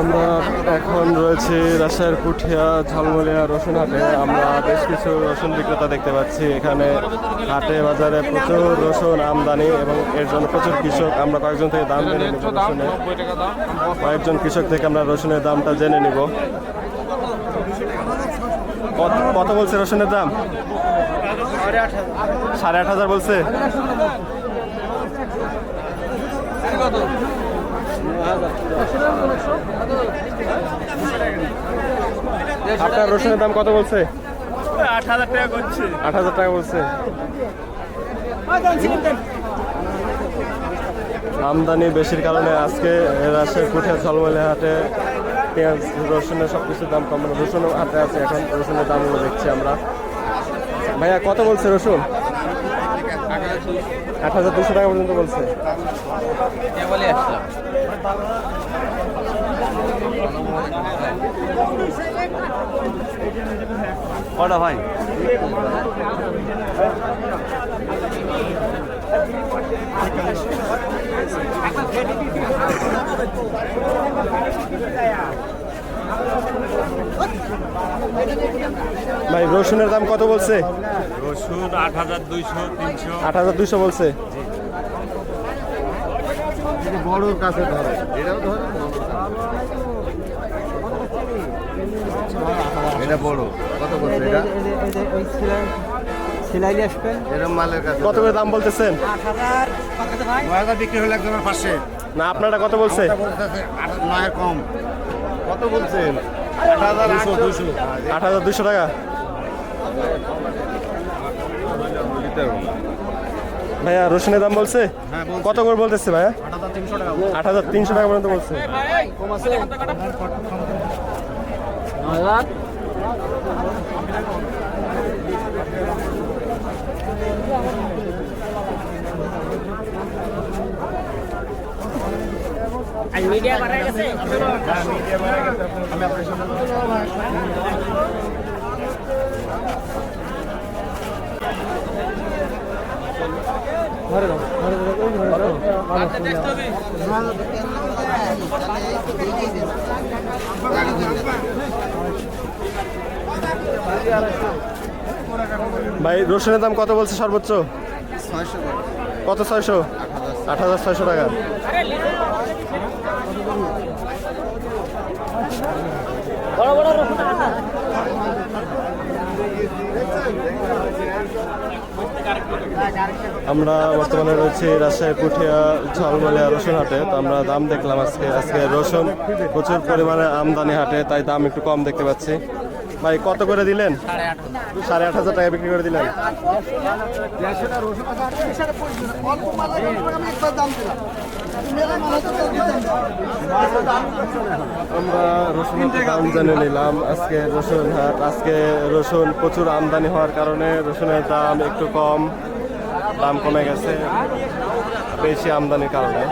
আমরা এখন রয়েছে রাজশাহীর পুঠিয়া ঝালমলিয়া রসুন হাটে আমরা বেশ কিছু রসুন বিক্রেতা দেখতে পাচ্ছি। এখানে হাটে বাজারে প্রচুর রসুন আমদানি এবং এর জন্য প্রচুর কৃষক। আমরা কয়েকজন থেকে দাম জেনে নিব রসুনের। কয়েকজন কৃষক থেকে আমরা রসুনের দামটা জেনে নিব। কত- কত বলছে রসুনের দাম? সাড়ে আট হাজার বলছে? আপনার রসুনের দাম কত বলছে? আট হাজার টাকা করছে। আট হাজার টাকা বলছে। আমদানি বেশির কারণে আজকে রাজশাহী কুঠিয়া ঝলমলে হাটে পেঁয়াজ রসুনের সব কিছুর দাম কম মানে রসুন হাটে আছে এখন রসুনের দামগুলো দেখছি আমরা। ভাইয়া কত বলছে রসুন? আট হাজার দুশো টাকা পর্যন্ত বলছে। কটা ভাই। ভাই রসুনের দাম কত বলছে? রসুন আট হাজার দুইশো তিনশো। আট হাজার দুশো বলছে। বড়োর কাছে ধরে। এটাও ধরে এটা বড়। কত বলছে এটা? ওই সেলাই আসবেন এরম মালের কাছে। কত করে দাম বলতেছেন? আট হাজার নয় হাজার বিক্রি হলে একজনের পাশে। না আপনারা কত বলছে? নয়ের কম। কত বলছেন? আট হাজার দুশো দুশো আট হাজার দুশো টাকা? ভাইয়া রসুনের দাম বলছে? হ্যাঁ, কত করে বলতেছে ভাইয়া? আট হাজার তিনশো টাকা আট হাজার তিনশো টাকা পর্যন্ত বলছে মিডিয়া বাড়ায় গেছে ভাই, রসুনের দাম কত বলছে সর্বোচ্চ? কত ছয়শো? আট হাজার ছয়শো টাকা। আমরা বর্তমানে রয়েছি রাজশাহী, পুঠিয়া ঝলমলিয়া রসুন হাটে। তো আমরা দাম দেখলাম আজকে আজকে রসুন প্রচুর পরিমাণে আমদানি হাটে, তাই দাম একটু কম দেখতে পাচ্ছি। ভাই কত করে দিলেন? সাড়ে আট। হাজার টাকা বিক্রি করে দিলেন। আমরা রসুন দাম জেনে নিলাম। আজকে রসুন হাট আজকে রসুন প্রচুর আমদানি হওয়ার কারণে রসুনের দাম একটু কম দাম কমে গেছে বেশি আমদানির কারণে।